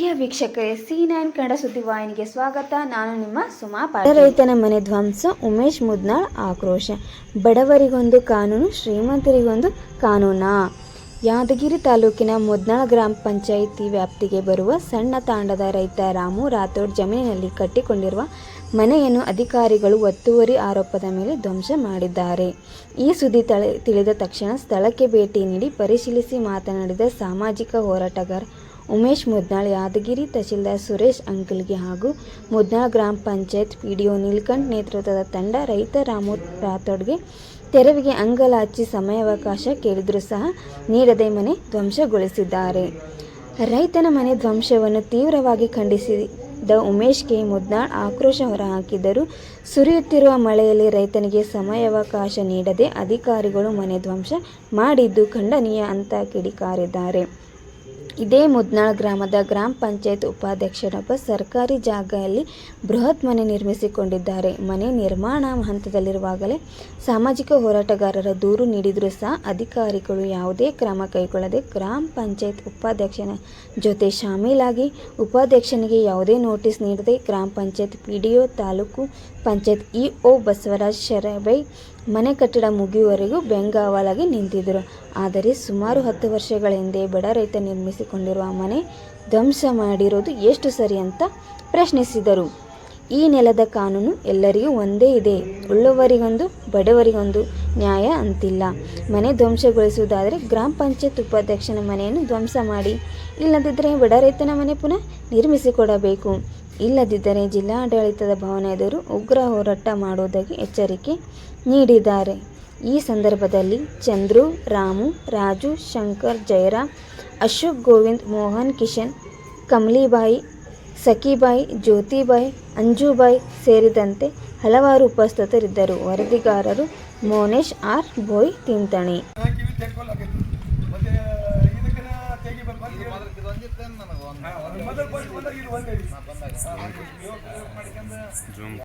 ಪ್ರಿಯ ವೀಕ್ಷಕರೇ C nine Kannada ಸುದ್ದಿವಾಹಿನಿಗೆ ಸ್ವಾಗತ. ನಾನು ನಿಮ್ಮ ಸುಮಾ ರೈತನ ಮನೆ ಧ್ವಂಸ, ಉಮೇಶ್ ಮುದ್ನಾಳ್ ಆಕ್ರೋಶ. ಬಡವರಿಗೊಂದು ಕಾನೂನು, ಶ್ರೀಮಂತರಿಗೊಂದು ಕಾನೂನಾ. ಯಾದಗಿರಿ ತಾಲೂಕಿನ ಮುದ್ನಾಳ್ ಗ್ರಾಮ ಪಂಚಾಯಿತಿ ವ್ಯಾಪ್ತಿಗೆ ಬರುವ ಸಣ್ಣ ತಾಂಡದ ರೈತ ರಾಮು ರಾಥೋಡ್ ಜಮೀನಿನಲ್ಲಿ ಕಟ್ಟಿಕೊಂಡಿರುವ ಮನೆಯನ್ನು ಅಧಿಕಾರಿಗಳು ಒತ್ತುವರಿ ಆರೋಪದ ಮೇಲೆ ಧ್ವಂಸ ಮಾಡಿದ್ದಾರೆ. ಈ ಸುದ್ದಿ ತಳೆ, ತಿಳಿದ ತಕ್ಷಣ ಸ್ಥಳಕ್ಕೆ ಭೇಟಿ ನೀಡಿ ಪರಿಶೀಲಿಸಿ ಮಾತನಾಡಿದ ಸಾಮಾಜಿಕ ಹೋರಾಟಗಾರ ಉಮೇಶ್ ಮುದ್ನಾಳ್, ಯಾದಗಿರಿ ತಹಶೀಲ್ದಾರ್ ಸುರೇಶ್ ಅಂಕಲ್ಗೆ ಹಾಗೂ ಮುದ್ನಾಳ್ ಗ್ರಾಮ ಪಂಚಾಯತ್ ಪಿಡಿಒ ನೀಲ್ಕಂಠ್ ನೇತೃತ್ವದ ತಂಡ ರೈತ ರಾಮು ರಾಥೋಡ್ಗೆ ತೆರವಿಗೆ ಅಂಗಲಾಚಿ ಸಮಯಾವಕಾಶ ಕೇಳಿದರೂ ಸಹ ನೀಡದೆ ಮನೆ ಧ್ವಂಸಗೊಳಿಸಿದ್ದಾರೆ. ರೈತನ ಮನೆ ಧ್ವಂಸವನ್ನು ತೀವ್ರವಾಗಿ ಖಂಡಿಸಿದ ಉಮೇಶ್ ಕೆ ಮುದ್ನಾಳ್ ಆಕ್ರೋಶ ಹೊರಹಾಕಿದರು ಸುರಿಯುತ್ತಿರುವ ಮಳೆಯಲ್ಲಿ ರೈತನಿಗೆ ಸಮಯಾವಕಾಶ ನೀಡದೆ ಅಧಿಕಾರಿಗಳು ಮನೆ ಧ್ವಂಸ ಮಾಡಿದ್ದು ಖಂಡನೀಯ ಅಂತ ಕಿಡಿಕಾರಿದ್ದಾರೆ. ಇದೇ ಮುದ್ನಾಳ್ ಗ್ರಾಮದ ಗ್ರಾಮ ಪಂಚಾಯತ್ ಉಪಾಧ್ಯಕ್ಷರೊಬ್ಬ ಸರ್ಕಾರಿ ಜಾಗದಲ್ಲಿ ಬೃಹತ್ ಮನೆ ನಿರ್ಮಿಸಿಕೊಂಡಿದ್ದಾರೆ. ಮನೆ ನಿರ್ಮಾಣ ಹಂತದಲ್ಲಿರುವಾಗಲೇ ಸಾಮಾಜಿಕ ಹೋರಾಟಗಾರರ ದೂರು ನೀಡಿದರೂ ಸಹ ಅಧಿಕಾರಿಗಳು ಯಾವುದೇ ಕ್ರಮ ಕೈಗೊಳ್ಳದೆ ಗ್ರಾಮ ಪಂಚಾಯತ್ ಉಪಾಧ್ಯಕ್ಷನ ಜೊತೆ ಶಾಮೀಲಾಗಿ ಉಪಾಧ್ಯಕ್ಷನಿಗೆ ಯಾವುದೇ ನೋಟಿಸ್ ನೀಡದೆ ಗ್ರಾಮ panchayat P D O taluk panchayat EO Basavaraj Sharabai ಮನೆ ಕಟ್ಟಡ ಮುಗಿಯುವವರೆಗೂ ಬೆಂಗಾವಲಾಗಿ ನಿಂತಿದ್ದರು. ಆದರೆ ಸುಮಾರು ಹತ್ತು ವರ್ಷಗಳ ಹಿಂದೆ ಬಡ ರೈತ ನಿರ್ಮಿಸಿಕೊಂಡಿರುವ ಮನೆ ಧ್ವಂಸ ಮಾಡಿರೋದು ಎಷ್ಟು ಸರಿ ಅಂತ ಪ್ರಶ್ನಿಸಿದರು. ಈ ನೆಲದ ಕಾನೂನು ಎಲ್ಲರಿಗೂ ಒಂದೇ ಇದೆ. ಉಳ್ಳವರಿಗೊಂದು, ಬಡವರಿಗೊಂದು ನ್ಯಾಯ ಅಂತಿಲ್ಲ. ಮನೆ ಧ್ವಂಸಗೊಳಿಸುವುದಾದರೆ ಗ್ರಾಮ ಪಂಚಾಯತ್ ಉಪಾಧ್ಯಕ್ಷನ ಮನೆಯನ್ನು ಧ್ವಂಸ ಮಾಡಿ, ಇಲ್ಲದಿದ್ದರೆ ಬಡ ರೈತನ ಮನೆ ಪುನಃ ನಿರ್ಮಿಸಿಕೊಡಬೇಕು. ಇಲ್ಲದಿದ್ದರೆ ಜಿಲ್ಲಾಡಳಿತದ ಭವನ ಎದುರು ಉಗ್ರ ಹೋರಾಟ ಮಾಡುವುದಾಗಿ ಎಚ್ಚರಿಕೆ ನೀಡಿದ್ದಾರೆ. ಈ ಸಂದರ್ಭದಲ್ಲಿ ಚಂದ್ರು, ರಾಮು, ರಾಜು, ಶಂಕರ್ ಜಯರಾಮ್ ಅಶೋಕ್ ಗೋವಿಂದ್, ಮೋಹನ್ ಕಿಶನ್, ಕಮಲಿಬಾಯಿ, ಸಖಿಬಾಯಿ, ಜ್ಯೋತಿಬಾಯಿ, ಅಂಜುಬಾಯಿ ಸೇರಿದಂತೆ ಹಲವಾರು ಉಪಸ್ಥಿತರಿದ್ದರು. ವರದಿಗಾರರು ಮೋನೇಶ್ ಆರ್ ಬೋಯ್ ತಿಂತಣಿ. ಹೇಳಿ.